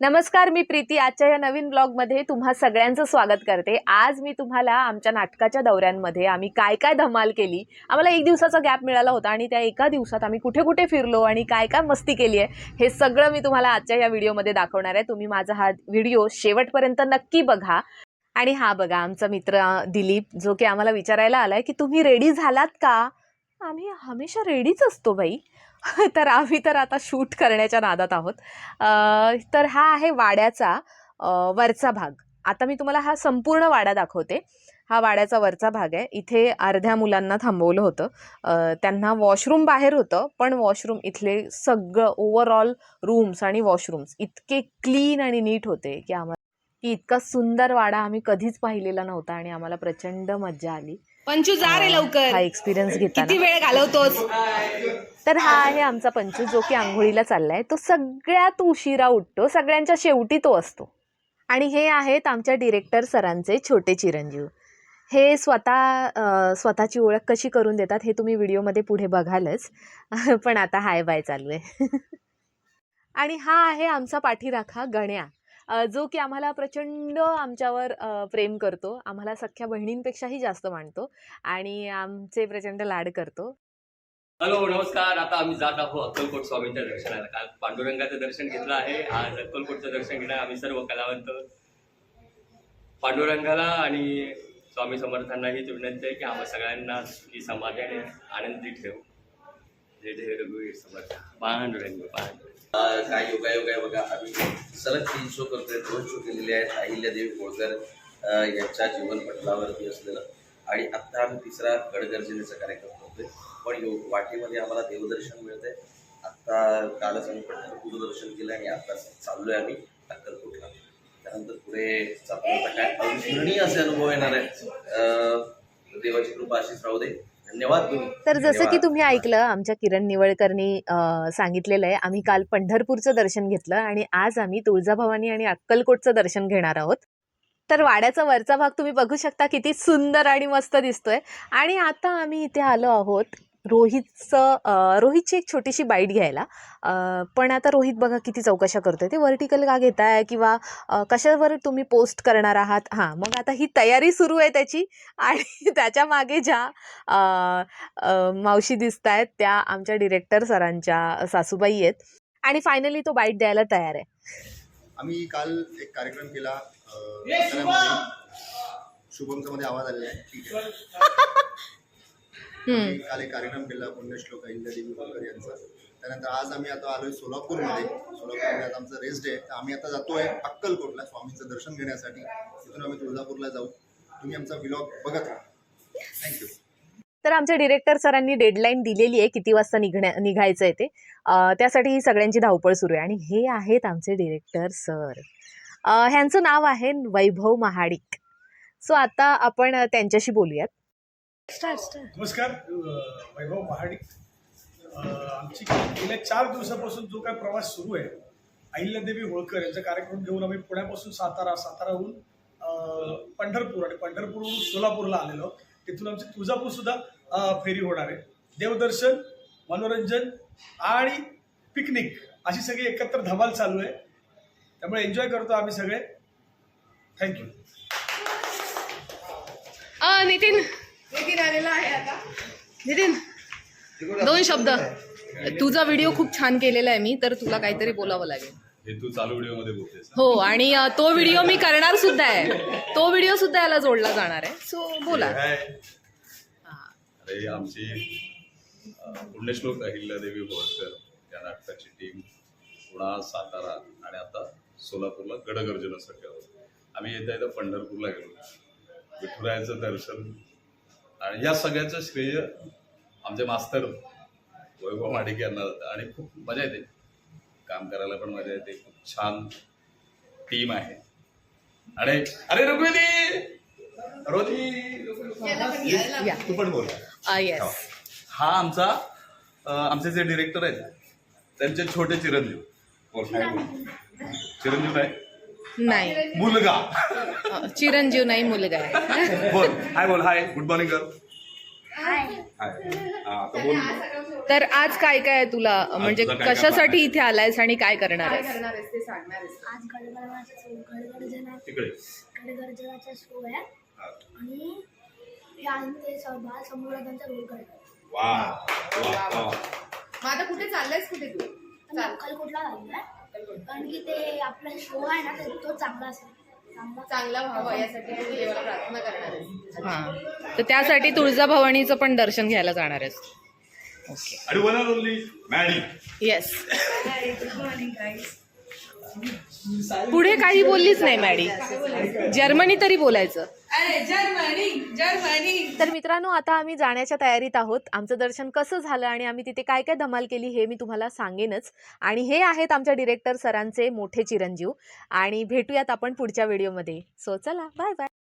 नमस्कार मी प्रीती. आजच्या या नवीन ब्लॉगमध्ये तुम्हा सगळ्यांचं स्वागत करते. आज मी तुम्हाला आमच्या नाटकाच्या दौऱ्यांमध्ये आम्ही काय काय धमाल केली आम्हाला एक दिवसाचा गॅप मिळाला होता आणि त्या एका दिवसात आम्ही कुठे कुठे फिरलो आणि काय काय मस्ती केली आहे हे सगळं मी तुम्हाला आजच्या या व्हिडिओमध्ये दाखवणार आहे. तुम्ही माझा हा व्हिडिओ शेवटपर्यंत नक्की बघा. आणि हा बघा आमचा मित्र दिलीप जो की आम्हाला विचारायला आलाय की तुम्ही रेडी झालात का? आम्ही हमेशा रेडीच असतो बाई. तर आम्ही तर आता शूट करण्याच्या नादात आहोत. तर हा आहे वाड्याचा वरचा भाग. आता मी तुम्हाला हा संपूर्ण वाडा दाखवते. हा वाड्याचा वरचा भाग आहे. इथे अर्ध्या मुलांना थांबवलं होतं. त्यांना वॉशरूम बाहेर होतं पण वॉशरूम इथले सगळं ओव्हरऑल रूम्स आणि वॉशरूम्स इतके क्लीन आणि नीट होते की आम्हाला की इतका सुंदर वाडा आम्ही कधीच पाहिलेला नव्हता आणि आम्हाला प्रचंड मज्जा आली. पंचू जा रे हा लवकर. एक्सपिरियन्स किती घेताना. वेळ घालवतोस? तर हा आहे आमचा पंचू जो की आंघोळीला चाललाय. तो सगळ्यात उशिरा उठतो. सगळ्यांच्या शेवटी तो असतो. आणि हे आहेत आमच्या डिरेक्टर सरांचे छोटे चिरंजीव. हे स्वतः अ, स्वतःची ओळख कशी करून देतात हे तुम्ही व्हिडिओमध्ये पुढे बघालच. पण आता हाय बाय चालू आहे. आणि हा आहे आमचा पाठीराखा गण्या. जो की आम्हाला प्रचंड आमच्यावर प्रेम करतो. आम्हाला सख्या बहिणींपेक्षाही जास्त मानतो आणि आमचे प्रचंड लाड करतो. हॅलो नमस्कार. आता आम्ही जात आहोत अक्कलकोट स्वामींच्या दर्शनाला. काल पांडुरंगाचं दर्शन घेतलं आहे. आज अक्कलकोटचं दर्शन घेणार आम्ही सर्व कलावंत. पांडुरंगाला आणि स्वामी समर्थांनाही विनंती आहे की आम्हा सगळ्यांना सुखी समाधानी आनंदी ठेव. जय जय रघुवीर समर्थ. पांडुरंग पांडुरंग. काय योगायोग आहे बघा. आम्ही सलग तीन शो करतोय. दोन शो केलेले आहेत. अहिल्यादेवी होळकर यांच्या जीवनपटलावरती असलेलं. आणि आत्ता आम्ही तिसरा गडगर्जनेचा कार्यक्रम करतोय. पण यो वाटेमध्ये आम्हाला देवदर्शन मिळतंय. आत्ता कालच आम्ही पंढरपूर दर्शन केलं आणि आता चाललोय आम्ही अक्कलकोटला. त्यानंतर पुढे चालू आता काय अविस्मरणीय असे अनुभव येणार आहेत? देवाची कृपा अशीच राहू दे. तर जसं की. तुम्ही ऐकलं आमच्या किरण निवळकरनी सांगितलेलं आहे आम्ही काल पंढरपूरचं दर्शन घेतलं आणि आज आम्ही तुळजाभवानी आणि अक्कलकोटचं दर्शन घेणार आहोत. तर वाड्याचा वरचा भाग तुम्ही बघू शकता किती सुंदर आणि मस्त दिसतोय. आणि आता आम्ही इथे आलो आहोत रोहितचं रोहितची एक छोटीशी बाईट घ्यायला. पण आता रोहित बघा किती चौकशा करतोय. ते व्हर्टिकल का घेताय किंवा कशावर तुम्ही पोस्ट करणार आहात? हां मग आता ही तयारी सुरू आहे त्याची. आणि त्याच्यामागे ज्या मावशी दिसत आहेत त्या आमच्या डिरेक्टर सरांच्या सासूबाई आहेत. आणि फायनली तो बाईट द्यायला तयार आहे. आम्ही काल एक कार्यक्रम केला. शुभमचा मध्ये आवाज आलेला आहे. ठीक आहे. काल एक कार्यक्रम केला पुण्यश्लोक अहिल्यादेवी होळकर यांचा. त्यानंतर आज आम्ही आता आलोय सोलापूरमध्ये. सोलापूरमध्ये आता आमचं रेस्ट आहे तर आम्ही आता जातोय अक्कलकोटला स्वामींचं दर्शन घेण्यासाठी. तिथून आम्ही तुळजापूरला जाऊ. तुम्ही आमचा व्लॉग बघत राहा. थँक्यू तर आमच्या डिरेक्टर सरांनी डेडलाईन दिलेली आहे किती वाजता निघण्या निघायचं आहे ते त्यासाठी ही सगळ्यांची धावपळ सुरू आहे. आणि हे आहेत आमचे डिरेक्टर सर. ह्यांचं नाव आहे वैभव महाडिक. सो आता आपण त्यांच्याशी बोलूयात. नमस्कार वैभव महाडिक. आमची गेल्या चार दिवसापासून जो काय प्रवास सुरू आहे अहिल्यादेवी होळकर यांचा कार्यक्रम घेऊन आम्ही पुण्यापासून सातारा साताराहून पंढरपूर आणि पंढरपूरहून सोलापूरला आलेलो तिथून आमची तुळजापूर सुद्धा फेरी होणार आहे. देवदर्शन मनोरंजन आणि पिकनिक अशी सगळी एकत्र धमाल चालू आहे. त्यामुळे एन्जॉय करतो आम्ही सगळे. थँक्यू अ नितीन नितीन आलेला आहे आता. नितीन दोन शब्द. तुझा व्हिडिओ खूप छान केलेला आहे मी तर तुला काहीतरी बोलावं लागेल. हे तू चालू व्हिडिओमध्ये बोलतेस. हो आणि अ, तो व्हिडिओ मी करणार सुद्धा आहे. तो व्हिडिओ सुद्धा याला जोडला जाणार आहे. सो बोला. अरे आमची अं, पुण्यश्लोक अहिल्यादेवी होळकर या नाटकाची टीम पुणा सातारा आणि आता सोलापूरला गडगर्जनासाठी आहोत. आम्ही येता येता पंढरपूरला गेलो. विठुरायाचं दर्शन आणि या सगळ्याचं श्रेय आमचे मास्तर वैभव माडिक यांना जातं आणि खूप मजा येते. काम करायला पण मजा येते. खूप छान टीम आहे. आणि अरे रघुवेदी रोजी! तू पण बोल. येस हा. आमचा आमचे जे डिरेक्टर आहेत त्यांचे छोटे चिरंजीव? चिरंजीव. नाही नाही. मुलगा. चिरंजीव नाही मुलगा आहे. बोल. हाय बोल हाय. गुड मॉर्निंग कर हाय. हा, आता बोल. तर आज काय काय आहे तुला? म्हणजे तुला काय काय कशासाठी? इथे आलायस आणि काय करणार आहेस? आज गडगडाचा शो गडगडजना तिकडे गडगडजनाचा शो आहे. हा. आणि आहे ते स- बाल समुद्राचा रोल करतात. वा वा वा. मग आता कुठे चाललायस कुठे तू? अक्कलकोटला लागलाय कारण की ते आपला शो आहे ना ते- तो चांगला असेल. चांगला. चांगला व्हावा यासाठी तू देवाला प्रार्थना करणार आहेस हा. तर त्यासाठी तुळजाभवानीचं पण दर्शन घ्यायला जाणार आहेस ओके आणि one and only Maddy yes पुढे काही बोललीच नाही मॅडी. जर्मनी तरी बोलायचं. तर मित्रांनो आता आम्ही जाण्याच्या तयारीत आहोत. आमचं दर्शन कसं झालं आणि आम्ही तिथे काय काय धमाल केली हे मी तुम्हाला सांगेनच. आणि हे आहेत आमच्या डिरेक्टर सरांचे मोठे चिरंजीव. आणि भेटूयात आपण पुढच्या व्हिडिओमध्ये सो चला बाय बाय